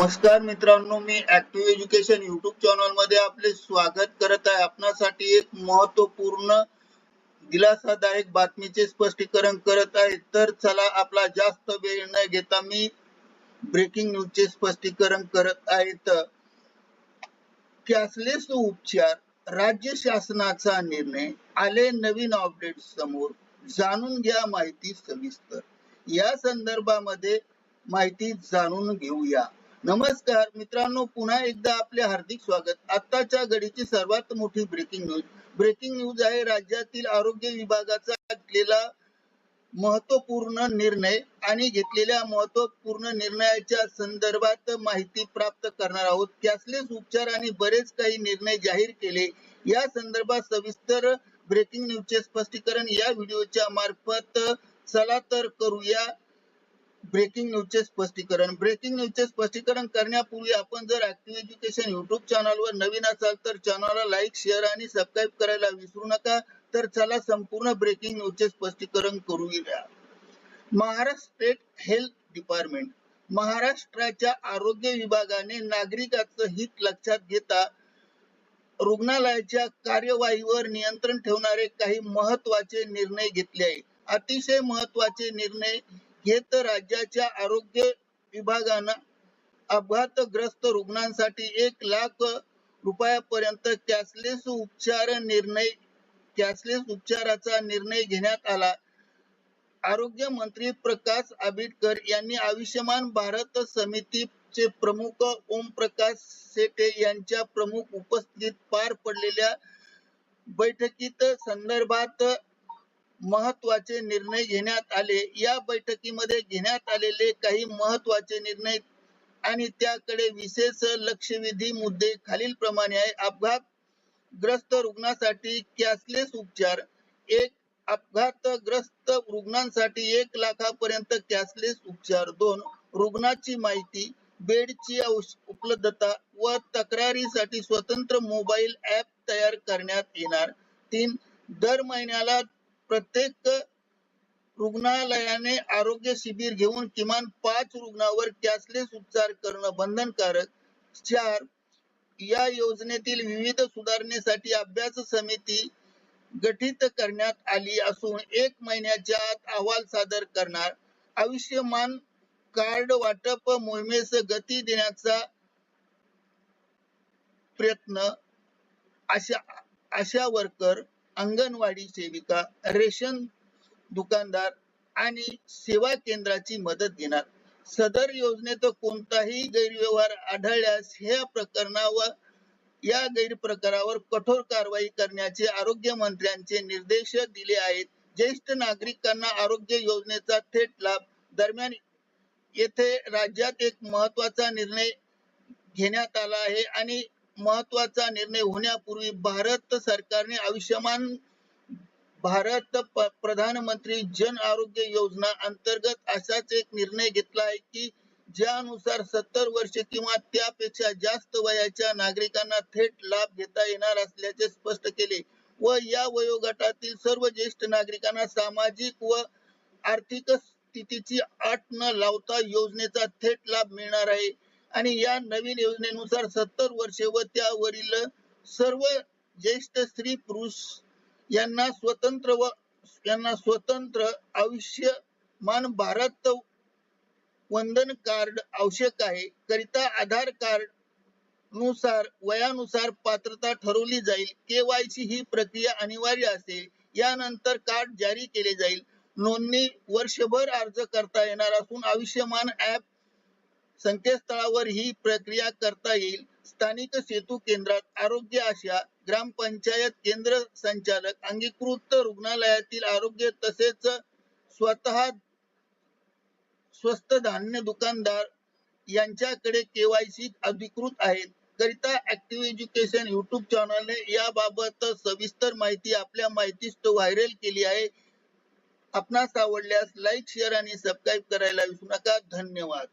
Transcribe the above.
नमस्कार मित्रांनो मी ऍक्टिव्ह एज्युकेशन युट्यूब चॅनलमध्ये आपले स्वागत करत आहे. आपणासाठी एक महत्त्वपूर्ण दिलासादायक बातमीचे स्पष्टीकरण करत आहे. तर चला आपला जास्त वेळ न घेता मी ब्रेकिंग न्यूजचे स्पष्टीकरण करत आहे. तर कॅशलेस उपचार राज्य शासनाचा निर्णय आले नवीन अपडेट समोर. जाणून घ्या माहिती सविस्तर. या संदर्भामध्ये माहिती जाणून घेऊया. नमस्कार मित्रांनो पुन्हा एकदा आपले हार्दिक स्वागत. आताच्या घडीची सर्वात मोठी ब्रेकिंग न्यूज ब्रेकिंग न्यूज आहे राज्यातील आरोग्य विभागाचा घेतलेला महत्त्वपूर्ण निर्णय आणि घेतलेल्या महत्त्वपूर्ण निर्णयाच्या संदर्भात माहिती प्राप्त करणार आहोत. कॅशलेस उपचार आणि बरेच काही निर्णय जाहीर केले. या संदर्भात सविस्तर ब्रेकिंग न्यूजचे स्पष्टीकरण या व्हिडिओच्या मार्फत चला तर करूया. ब्रेकिंग न्यूजचे स्पष्टीकरण. ब्रेकिंग न्यूजचे स्पष्टीकरण करण्यापूर्वी आपण जर ऍक्टिव्ह एज्युकेशन युट्यूब चॅनलवर नवीन असाल तर चॅनलला लाईक शेअर आणि सबस्क्राईब करायला विसरू नका. तर चला संपूर्ण ब्रेकिंग न्यूजचे स्पष्टीकरण करूया. महाराष्ट्र स्टेट हेल्थ डिपार्टमेंट महाराष्ट्राच्या आरोग्य विभागाने नागरिकाचं हित लक्षात घेता रुग्णालयाच्या कार्यवाहीवर नियंत्रण ठेवणारे काही महत्त्वाचे निर्णय घेतले आहे अतिशय महत्त्वाचे निर्णय घेत राज्याच्या आरोग्य विभागानं अपघातग्रस्त रुग्णांसाठी एक लाख रुपयापर्यंत कॅशलेस उपचार निर्णय कॅशलेस उपचाराचा निर्णय घेण्यात आला. आरोग्य मंत्री प्रकाश आंबेडकर यांनी आयुष्यमान भारत समितीचे प्रमुख ओम प्रकाश सेटे यांच्या प्रमुख उपस्थितीत पार पडलेल्या बैठकीत संदर्भात महत्त्वाचे निर्णय घेण्यात आले. या बैठकीमध्ये घेण्यात आलेले काही महत्त्वाचे निर्णय आणि त्याकडे विशेष लक्षवेधी मुद्दे खालील प्रमाणे आहे. अपघात ग्रस्त रुग्णासाठी कॅशलेस उपचार एक अपघातग्रस्त रुग्णांसाठी एक लाखापर्यंत कॅशलेस उपचार दोन रुग्णाची माहिती बेडची उपलब्धता व तक्रारीसाठी स्वतंत्र मोबाईल ऍप तयार करण्यात येणार तीन दर महिन्याला प्रत्येक रुग्णालयाने आरोग्य शिबिर घेऊन किमान पाच रुग्णावर कॅशलेस उपचार करणं बंधनकारक. चार या योजनेतील विविध सुधारणेसाठी अभ्यास समिती गठीत करण्यात आली असून एक महिन्याच्या आत अहवाल सादर करणार. आयुष्यमान कार्ड वाटप मोहिमेस गती देण्याचा प्रयत्न अशा आशा वर्कर अंगणवाडी सेविका रेशन दुकानदार आणि सेवा केंद्राची मदत घेणार. सदर योजनेत कोणताही गैरव्यवहार आढळल्यास ह्या प्रकरणावर या गैरप्रकारावर कठोर कारवाई करण्याचे आरोग्य मंत्र्यांचे निर्देश दिले आहेत. ज्येष्ठ नागरिकांना आरोग्य योजनेचा थेट लाभ दरम्यान येथे राज्यात एक महत्त्वाचा निर्णय घेण्यात आला आहे आणि महत्त्वाचा निर्णय होण्यापूर्वी भारत सरकारने आयुष्यमान भारत प्रधानमंत्री जन आरोग्य योजना अंतर्गत असाच एक निर्णय घेतला आहे की ज्यानुसार सत्तर वर्ष किंवा त्यापेक्षा जास्त वयाच्या नागरिकांना थेट लाभ घेता येणार असल्याचे स्पष्ट केले व या वयोगटातील सर्व ज्येष्ठ नागरिकांना सामाजिक व आर्थिक स्थितीची आट न लावता योजनेचा थेट लाभ मिळणार आहे. आणि या नवीन योजनेनुसार सत्तर वर्षे व त्यावरील सर्व ज्येष्ठ स्त्री पुरुष यांना स्वतंत्र व यांना स्वतंत्र आयुष्यमान भारत वंदन कार्ड आवश्यक आहे. करिता आधार कार्डनुसार वयानुसार पात्रता ठरवली जाईल. केवायसी ही प्रक्रिया अनिवार्य असेल. यानंतर कार्ड जारी केले जाईल. नोंदणी वर्षभर अर्ज करता येणार असून आयुष्यमान ऍप संकेतस्थळावर ही प्रक्रिया करता येईल. स्थानिक सेतू केंद्रात आरोग्य आशा ग्रामपंचायत केंद्र संचालक अंगीकृत रुग्णालयातील आरोग्य तसेच स्वतः स्वस्त धान्य दुकानदार यांच्याकडे केवायसी अधिकृत आहेत. करिता ऍक्टिव्ह एज्युकेशन युट्यूब चॅनलने याबाबत सविस्तर माहिती आपल्या माहितीस व्हायरल केली आहे. आपणास आवडल्यास लाईक शेअर आणि सबस्क्राईब करायला विसरू नका. धन्यवाद.